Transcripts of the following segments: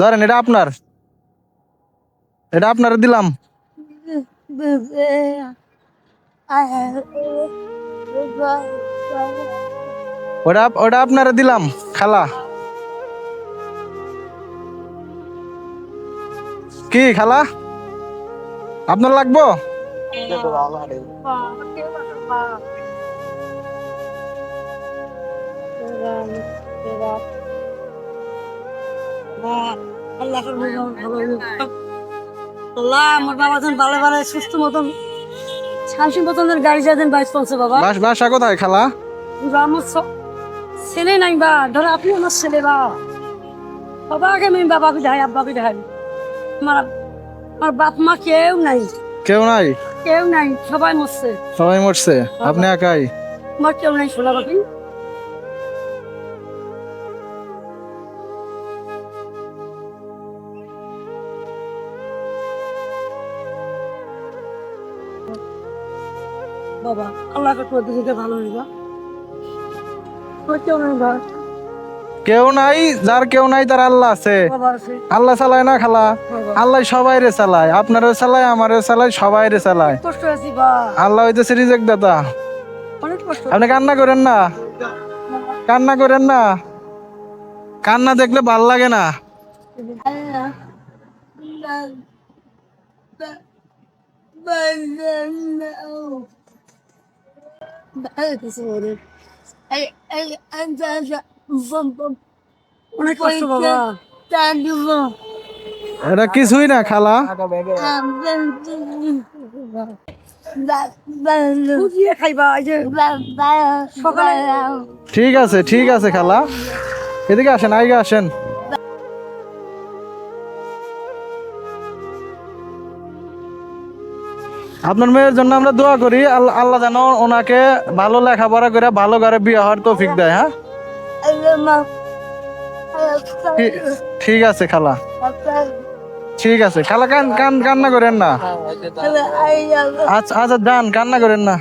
ধরেন এটা আপনার। এটা আপনার দিলাম। ওটা ওটা আপনারা দিলাম, খালা। কি খালা? আপনার লাগবো? আল্লাহ আমার বাবা যেন ভালো ভালো সুস্থ মতন শান্তি মতনের গাড়ি যাতেন বাইশ পৌঁছে বাবা। বাস বাসা কোথায় খালা? আমার ছেলে নাই বা ধরো আপনি আমার ছেলে বা। বাবা আগে আমি বাবাকে দেখাই আব্বাকে দেখাই আমার আমার বাপ মা কেউ নাই। কেউ নাই? কেউ নাই সবাই মরছে। সবাই মরছে? আপনি একাই? আমার কেউ নাই শোনা বাকি। বাবা আল্লাহ ভালো হইবা কেউ নাই কেউ নাই যার কেউ নাই তার আল্লাহ আছে। আল্লাহ চালায় না খালা? আল্লাহ সবাই রে চালায়। আপনারও চালায় আমারও চালায় সবাই রে চালায় আল্লাহ হইতেছে রিজেক্ট দাদা আপনি কান্না করেন না? কান্না করেন না? কান্না দেখলে ভালো লাগে না? অনেক কষ্ট বাবা এটা কিছুই না খালা। ঠিক আছে ঠিক আছে খালা। এদিকে আসেন আইগে আসেন। আপনার মেয়ের জন্য আমরা দোয়া করি আল্লাহ যেন ওনাকে ভালো লেখাপড়া করে ভালো ঘরে বিয়ে হওয়ার তৌফিক দেয় হ্যাঁ? ঠিক- ঠিক আছে খালা। ঠিক আছে খালা কান কান কান্না করেন না। আচ্ছা আচ্ছা যান কান্না করেন না।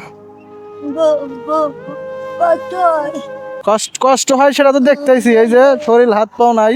কষ্ট কষ্ট হয় সেটা তো দেখতেছি এই যে শরীর হাত পাও নাই।